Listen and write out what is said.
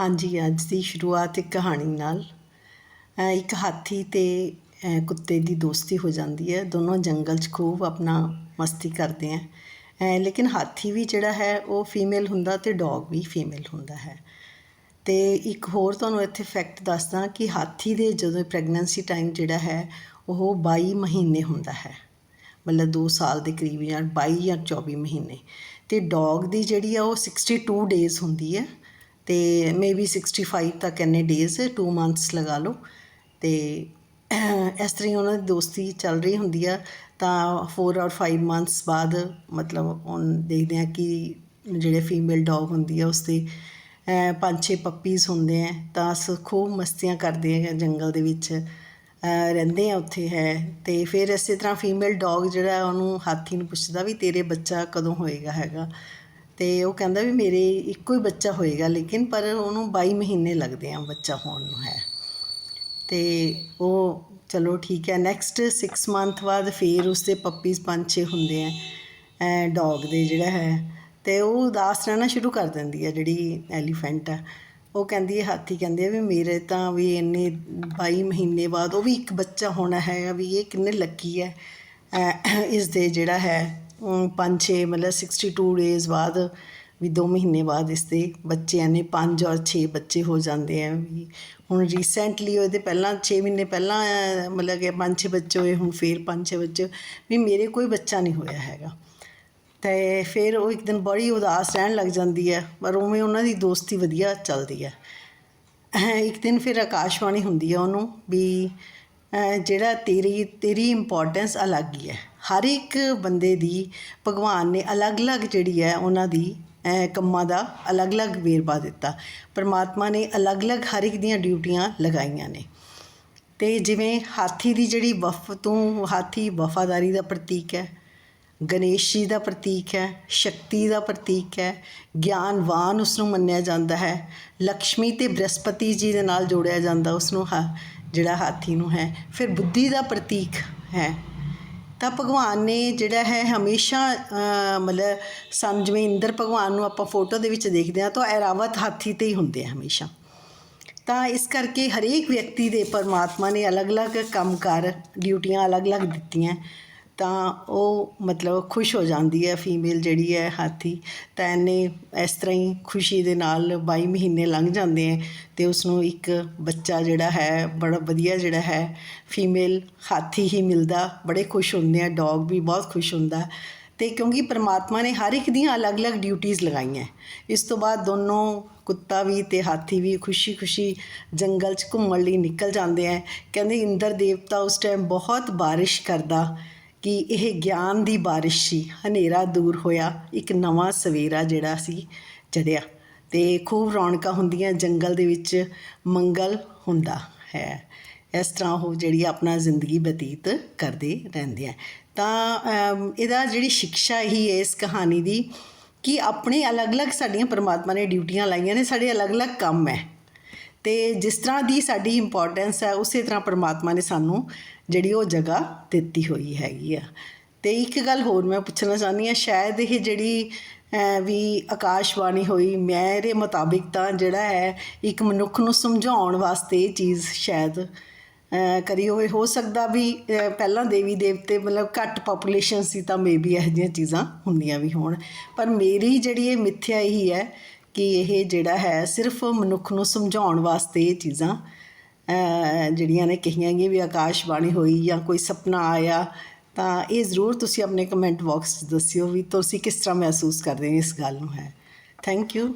ਹਾਂਜੀ, ਅੱਜ ਦੀ ਸ਼ੁਰੂਆਤ ਇੱਕ ਕਹਾਣੀ ਨਾਲ। ਇੱਕ ਹਾਥੀ ਤੇ ਕੁੱਤੇ ਦੀ ਦੋਸਤੀ ਹੋ ਜਾਂਦੀ ਹੈ। ਦੋਨੋਂ ਜੰਗਲ 'ਚ ਖੂਬ ਆਪਣਾ ਮਸਤੀ ਕਰਦੇ ਹੈ। ਲੇਕਿਨ ਹਾਥੀ ਵੀ ਜਿਹੜਾ ਹੈ, ਉਹ ਫੀਮੇਲ ਹੁੰਦਾ ਤੇ ਡੌਗ ਵੀ ਫੀਮੇਲ ਹੁੰਦਾ ਹੈ। ਤੇ ਇੱਕ ਹੋਰ ਤੁਹਾਨੂੰ ਇੱਥੇ ਫੈਕਟ ਦੱਸਦਾ ਕਿ ਹਾਥੀ ਦੇ ਜਦੋਂ ਪ੍ਰੈਗਨੈਂਸੀ ਟਾਈਮ ਜਿਹੜਾ ਹੈ, ਉਹ 22 ਮਹੀਨੇ ਹੁੰਦਾ ਹੈ। ਮਤਲਬ 2 ਸਾਲ ਦੇ ਕਰੀਬ ਜਾਂ 22 ਜਾਂ 24 ਮਹੀਨੇ। ਤੇ ਡੌਗ ਦੀ ਜਿਹੜੀ ਆ, ਉਹ 62 ਡੇਜ਼ ਹੁੰਦੀ ਹੈ। ਤੇ ਮੇਬੀ 65 ਤੱਕ ਇੰਨੇ ਡੇਜ਼ 2 ਮੰਥਸ ਲਗਾ ਲਓ। ਤੇ ਇਸ ਤਰ੍ਹਾਂ ਹੀ ਉਹਨਾਂ ਦੀ ਦੋਸਤੀ ਚੱਲ ਰਹੀ ਹੁੰਦੀ ਆ। ਤਾਂ 4 ਔਰ 5 ਮੰਥਸ ਬਾਅਦ ਮਤਲਬ ਉਹ ਦੇਖਦੇ ਆ ਕਿ ਜਿਹੜੇ ਫੀਮੇਲ ਡੌਗ ਹੁੰਦੀ ਆ ਉਸ ਦੇ ਪੰਜ ਛੇ ਪੱਪੀਜ਼ ਹੁੰਦੇ ਆ। ਤਾਂ ਅਸ ਖੂਬ ਮਸਤੀਆਂ ਕਰਦੇ ਆ ਜੰਗਲ ਦੇ ਵਿੱਚ। ਰਹਿੰਦੇ ਆ ਉੱਥੇ ਹੈ। ਤੇ ਫਿਰ ਇਸੇ ਤਰ੍ਹਾਂ ਫੀਮੇਲ ਡੌਗ ਜਿਹੜਾ ਉਹਨੂੰ ਹਾਥੀ ਨੂੰ ਪੁੱਛਦਾ ਵੀ ਤੇਰੇ ਬੱਚਾ ਕਦੋਂ ਹੋਏਗਾ ਹੈਗਾ। ਤੇ ਉਹ ਕਹਿੰਦਾ ਵੀ ਮੇਰੇ ਇੱਕੋ ਹੀ ਬੱਚਾ ਹੋਏਗਾ ਲੇਕਿਨ ਪਰ ਉਹਨੂੰ 22 ਮਹੀਨੇ ਲੱਗਦੇ ਆ ਬੱਚਾ ਹੋਣ ਨੂੰ ਹੈ। ਤੇ ਉਹ ਚਲੋ ਠੀਕ ਹੈ ਨੈਕਸਟ 6 ਮੰਥ ਬਾਅਦ ਫਿਰ ਉਸਦੇ ਪੱਪੀਜ਼ ਪੰਜ ਛੇ ਹੁੰਦੇ ਆ ਡੌਗ ਦੇ ਜਿਹੜਾ ਹੈ। ਤੇ ਉਹ ਉਦਾਸ ਰਹਿਣਾ ਸ਼ੁਰੂ ਕਰ ਦਿੰਦੀ ਹੈ ਜਿਹੜੀ ਐਲੀਫੈਂਟ ਆ। ਉਹ ਕਹਿੰਦੀ ਹੈ ਹਾਥੀ, ਕਹਿੰਦੇ ਆ ਵੀ ਮੇਰੇ ਤਾਂ ਵੀ ਇੰਨੇ 22 ਮਹੀਨੇ ਬਾਅਦ ਉਹ ਵੀ ਇੱਕ ਬੱਚਾ ਹੋਣਾ ਹੈਗਾ ਵੀ ਇਹ ਕਿੰਨੇ ਲੱਕੀ ਹੈ ਅਹ ਇਸ ਦੇ ਜਿਹੜਾ ਹੈ। ਅਮ ਪੰਜ ਛੇ ਮਤਲਬ 62 ਡੇਜ਼ ਬਾਅਦ ਵੀ 2 ਮਹੀਨੇ ਬਾਅਦ ਇਸ ਦੇ ਬੱਚਿਆਂ ਨੇ 5 ਔਰ 6 ਬੱਚੇ ਹੋ ਜਾਂਦੇ ਆ ਵੀ ਹੁਣ ਰੀਸੈਂਟਲੀ ਉਹਦੇ ਪਹਿਲਾਂ 6 ਮਹੀਨੇ ਪਹਿਲਾਂ ਮਤਲਬ ਕਿ 5-6 ਬੱਚੇ ਹੋਏ, ਹੁਣ ਫੇਰ 5-6 ਬੱਚੇ ਵੀ ਮੇਰੇ ਕੋਈ ਬੱਚਾ ਨਹੀਂ ਹੋਇਆ ਹੈਗਾ। ਤੇ ਫਿਰ ਉਹ ਇੱਕ ਦਿਨ ਬੜੀ ਉਦਾਸ ਰਹਿਣ ਲੱਗ ਜਾਂਦੀ ਹੈ, ਪਰ ਉਵੇਂ ਉਹਨਾਂ ਦੀ ਦੋਸਤੀ ਵਧੀਆ ਚੱਲਦੀ ਹੈ। ਇੱਕ ਦਿਨ ਫਿਰ ਆਕਾਸ਼ਵਾਣੀ ਹੁੰਦੀ ਹੈ ਉਹਨੂੰ ਵੀ ਜਿਹੜਾ ਤੇਰੀ ਤੇਰੀ ਇੰਪੋਰਟੈਂਸ ਅਲੱਗ ਹੀ ਹੈ। ਹਰ ਇੱਕ ਬੰਦੇ ਦੀ ਭਗਵਾਨ ਨੇ ਅਲੱਗ-ਅਲੱਗ ਜਿਹੜੀ ਹੈ ਉਹਨਾਂ ਦੀ ਕੰਮਾਂ ਦਾ ਅਲੱਗ-ਅਲੱਗ ਵੇਰਵਾ ਦਿੱਤਾ। ਪਰਮਾਤਮਾ ਨੇ ਅਲੱਗ-ਅਲੱਗ ਹਰ ਇੱਕ ਦੀਆਂ ਡਿਊਟੀਆਂ ਲਗਾਈਆਂ ਨੇ। ਤੇ ਜਿਵੇਂ ਹਾਥੀ ਦੀ ਜਿਹੜੀ ਵਫ ਤੋਂ, ਹਾਥੀ ਵਫਾਦਾਰੀ ਦਾ ਪ੍ਰਤੀਕ ਹੈ ਗਣੇਸ਼ ਜੀ ਦਾ ਪ੍ਰਤੀਕ ਹੈ, ਸ਼ਕਤੀ ਦਾ ਪ੍ਰਤੀਕ ਹੈ, ਗਿਆਨਵਾਨ ਉਸ ਨੂੰ ਮੰਨਿਆ ਜਾਂਦਾ ਹੈ ਲక్ష్ਮੀ ਤੇ ਬ੍ਰਹਸਪਤੀ ਜੀ ਦੇ ਨਾਲ ਜੋੜਿਆ ਜਾਂਦਾ ਉਸ ਨੂੰ ਜਿਹੜਾ ਹਾਥੀ ਨੂੰ ਹੈ। ਫਿਰ ਬੁੱਧੀ ਦਾ ਪ੍ਰਤੀਕ ਹੈ। ਤਾਂ ਭਗਵਾਨ ਨੇ ਜਿਹੜਾ ਹੈ ਹਮੇਸ਼ਾ ਮਤਲਬ ਸਾਨੂੰ ਜਿਵੇਂ ਇੰਦਰ ਭਗਵਾਨ ਨੂੰ ਆਪਾਂ ਫੋਟੋ ਦੇ ਵਿੱਚ ਦੇਖਦੇ ਹਾਂ ਤਾਂ ਐਰਾਵਤ ਹਾਥੀ ਤੇ ਹੀ ਹੁੰਦੇ ਆ ਹਮੇਸ਼ਾ। ਤਾਂ ਇਸ ਕਰਕੇ ਹਰੇਕ ਵਿਅਕਤੀ ਦੇ ਪਰਮਾਤਮਾ ਨੇ ਅਲੱਗ-ਅਲੱਗ ਕੰਮਕਾਰ ਡਿਊਟੀਆਂ ਅਲੱਗ-ਅਲੱਗ ਦਿੱਤੀਆਂ। ਤਾਂ ਉਹ ਮਤਲਬ ਖੁਸ਼ ਹੋ ਜਾਂਦੀ ਹੈ ਫੀਮੇਲ ਜਿਹੜੀ ਹੈ ਹਾਥੀ, ਤਾਂ ਇਹਨੇ ਇਸ ਤਰ੍ਹਾਂ ਹੀ ਖੁਸ਼ੀ ਦੇ ਨਾਲ ਬਾਈ ਮਹੀਨੇ ਲੰਘ ਜਾਂਦੇ ਹੈ ਅਤੇ ਉਸਨੂੰ ਇੱਕ ਬੱਚਾ ਜਿਹੜਾ ਹੈ, ਬੜਾ ਵਧੀਆ ਜਿਹੜਾ ਹੈ ਫੀਮੇਲ ਹਾਥੀ ਹੀ ਮਿਲਦਾ, ਬੜੇ ਖੁਸ਼ ਹੁੰਦੇ ਆ ਡੋਗ ਵੀ ਬਹੁਤ ਖੁਸ਼ ਹੁੰਦਾ ਅਤੇ ਕਿਉਂਕਿ ਪਰਮਾਤਮਾ ਨੇ ਹਰ ਇੱਕ ਦੀਆਂ ਅਲੱਗ-ਅਲੱਗ ਡਿਊਟੀਆਂ ਲਗਾਈਆਂ ਇਸ ਤੋਂ ਬਾਅਦ ਦੋਨੋਂ ਕੁੱਤਾ ਵੀ ਤੇ ਹਾਥੀ ਵੀ ਖੁਸ਼ੀ-ਖੁਸ਼ੀ ਜੰਗਲ 'ਚ ਘੁੰਮਣ ਲਈ ਨਿਕਲ ਜਾਂਦੇ ਆ ਕਹਿੰਦੇ ਇੰਦਰ ਦੇਵਤਾ ਉਸ ਟਾਈਮ ਬਹੁਤ ਬਾਰਿਸ਼ ਕਰਦਾ ਕਿ ਇਹ ਗਿਆਨ ਦੀ ਬਾਰਿਸ਼ ਸੀ। ਹਨੇਰਾ ਦੂਰ ਹੋਇਆ। ਇੱਕ ਨਵਾਂ ਸਵੇਰਾ ਜਿਹੜਾ ਸੀ, ਚੜਿਆ। ਅਤੇ ਖੂਬ ਰੌਣਕਾਂ ਹੁੰਦੀਆਂ, ਜੰਗਲ ਦੇ ਵਿੱਚ ਮੰਗਲ ਹੁੰਦਾ ਹੈ। ਇਸ ਤਰ੍ਹਾਂ ਉਹ ਜਿਹੜੀ ਆਪਣਾ ਜ਼ਿੰਦਗੀ ਬਤੀਤ ਕਰਦੇ ਰਹਿੰਦੇ ਆ। ਤਾਂ ਇਹਦਾ ਜਿਹੜੀ ਸਿੱਖਿਆ ਹੀ ਹੈ ਇਸ ਕਹਾਣੀ ਦੀ ਕਿ ਆਪਣੇ ਅਲੱਗ-ਅਲੱਗ ਸਾਡੀਆਂ ਪਰਮਾਤਮਾ ਨੇ ਡਿਊਟੀਆਂ ਲਾਈਆਂ ਨੇ, ਸਾਡੇ ਅਲੱਗ-ਅਲੱਗ ਕੰਮ ਹੈ। ਤੇ ਜਿਸ ਤਰ੍ਹਾਂ ਦੀ ਸਾਡੀ ਇੰਪੋਰਟੈਂਸ ਹੈ, ਉਸੇ ਤਰ੍ਹਾਂ ਪਰਮਾਤਮਾ ਨੇ ਸਾਨੂੰ ਜਿਹੜੀ ਉਹ ਜਗ੍ਹਾ ਦਿੱਤੀ ਹੋਈ ਹੈਗੀ ਆ। ਤੇ ਇੱਕ ਗੱਲ ਹੋਰ ਮੈਂ ਪੁੱਛਣਾ ਚਾਹੁੰਦੀ ਹਾਂ, ਸ਼ਾਇਦ ਇਹ ਜਿਹੜੀ ਵੀ ਆਕਾਸ਼ਵਾਣੀ ਹੋਈ, ਮੇਰੇ ਮੁਤਾਬਿਕ ਤਾਂ ਜਿਹੜਾ ਹੈ, ਇੱਕ ਮਨੁੱਖ ਨੂੰ ਸਮਝਾਉਣ ਵਾਸਤੇ ਇਹ ਚੀਜ਼ ਸ਼ਾਇਦ ਕਰੀ ਹੋਵੇ। ਹੋ ਸਕਦਾ ਵੀ ਪਹਿਲਾਂ ਦੇਵੀ ਦੇਵਤੇ ਮਤਲਬ ਘੱਟ ਪੋਪੂਲੇਸ਼ਨ ਸੀ ਤਾਂ ਮੇਬੀ ਇਹੋ ਜਿਹੀਆਂ ਚੀਜ਼ਾਂ ਹੁੰਦੀਆਂ ਵੀ ਹੋਣ। ਪਰ ਮੇਰੀ ਜਿਹੜੀ ਇਹ ਮਿੱਥਿਆ ਹੀ ਹੈ ਕਿ ਇਹ ਜਿਹੜਾ ਹੈ ਸਿਰਫ ਮਨੁੱਖ ਨੂੰ ਸਮਝਾਉਣ ਵਾਸਤੇ ਇਹ ਚੀਜ਼ਾਂ ਜਿਹੜੀਆਂ ਨੇ ਕਹੀਆਂ ਗਈਆਂ ਵੀ ਆਕਾਸ਼ਬਾਣੀ ਹੋਈ ਜਾਂ ਕੋਈ ਸੁਪਨਾ ਆਇਆ, ਤਾਂ ਇਹ ਜ਼ਰੂਰ ਤੁਸੀਂ ਆਪਣੇ ਕਮੈਂਟ ਬਾਕਸ 'ਚ ਦੱਸਿਓ ਵੀ ਤੁਸੀਂ ਕਿਸ ਤਰ੍ਹਾਂ ਮਹਿਸੂਸ ਕਰਦੇ ਹੋ ਇਸ ਗੱਲ ਨੂੰ ਹੈ। Thank you